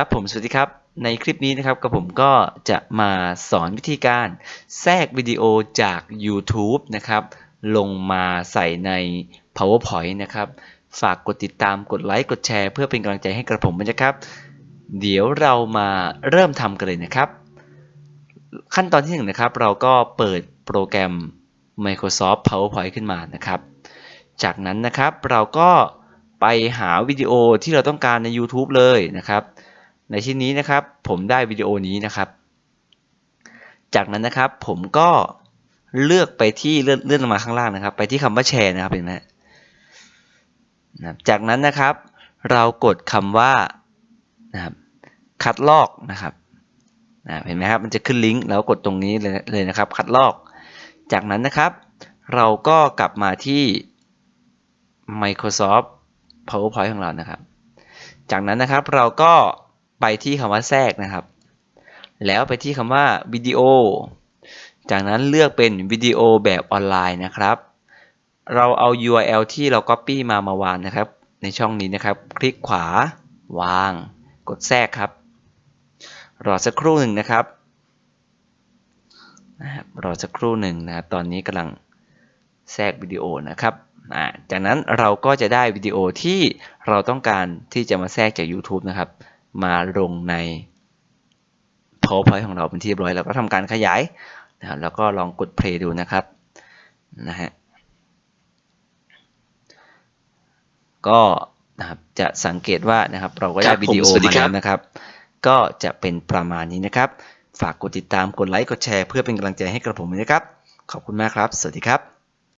ครับผมสวัสดีครับ ในคลิปนี้นะครับกับผมก็จะมาสอนวิธีการแทรกวิดีโอจาก YouTube นะครับ ลงมาใส่ใน PowerPoint นะครับ ฝากกดติดตามกดไลค์กดแชร์เพื่อเป็นกำลังใจให้กระผมด้วยนะครับ เดี๋ยวเรามาเริ่มทำกันเลยนะครับ ขั้นตอนที่หนึ่งนะครับ เราก็เปิดโปรแกรม Microsoft PowerPoint ขึ้นมานะครับ จากนั้นนะครับเราก็ไปหาวิดีโอที่เราต้องการใน YouTube เลยนะครับ ในที่นี้นะครับ ผมได้วิดีโอนี้นะครับ จากนั้นนะครับผมก็เลือกไปที่เลื่อนเลื่อนลงมาข้างล่างนะครับ ไปที่คำว่าแชร์นะครับเห็นไหมนะจากนั้นนะครับ เรากดคำว่านะครับคัดลอกนะครับนะเห็นไหมครับมันจะขึ้นลิงก์แล้วกดตรงนี้เลยเลยนะครับ คัดลอก จากนั้นนะครับ เราก็กลับมาที่ Microsoft PowerPoint ของเรานะครับ จากนั้นนะครับเราก็ ไปที่คำว่าแทรกนะครับ แล้วไปที่คำว่าวิดีโอ จากนั้นเลือกเป็นวิดีโอแบบออนไลน์นะครับ เราเอา URL ที่เรา Copy มามาวางนะครับ ในช่องนี้นะครับ คลิกขวาวาง กดแทรกครับ รอสักครู่หนึ่งนะครับนะครับรอสักครู่หนึ่งนะครับตอนนี้กำลังแทรกวิดีโอนะครับจากนั้นเราก็จะได้วิดีโอที่เราต้องการที่จะมาแทรกจาก YouTube นะครับ มาลงใน PowerPoint ของเราเป็นที่เรียบร้อย แล้วก็ทำการขยายนะครับแล้วก็ลองกด play ดูนะครับนะฮะก็นะครับจะสังเกตว่านะครับ เราก็คได้รับวิดีโอผมสวัสดีมาครัแล้บวนะครับ ก็จะเป็นประมาณนี้นะครับ ฝากกดติดตามกดไลค์กดแชร์เพื่อเป็นกำลังใจให้กระผมด้วยนะครับ ขอบคุณมากครับ สวัสดีครับ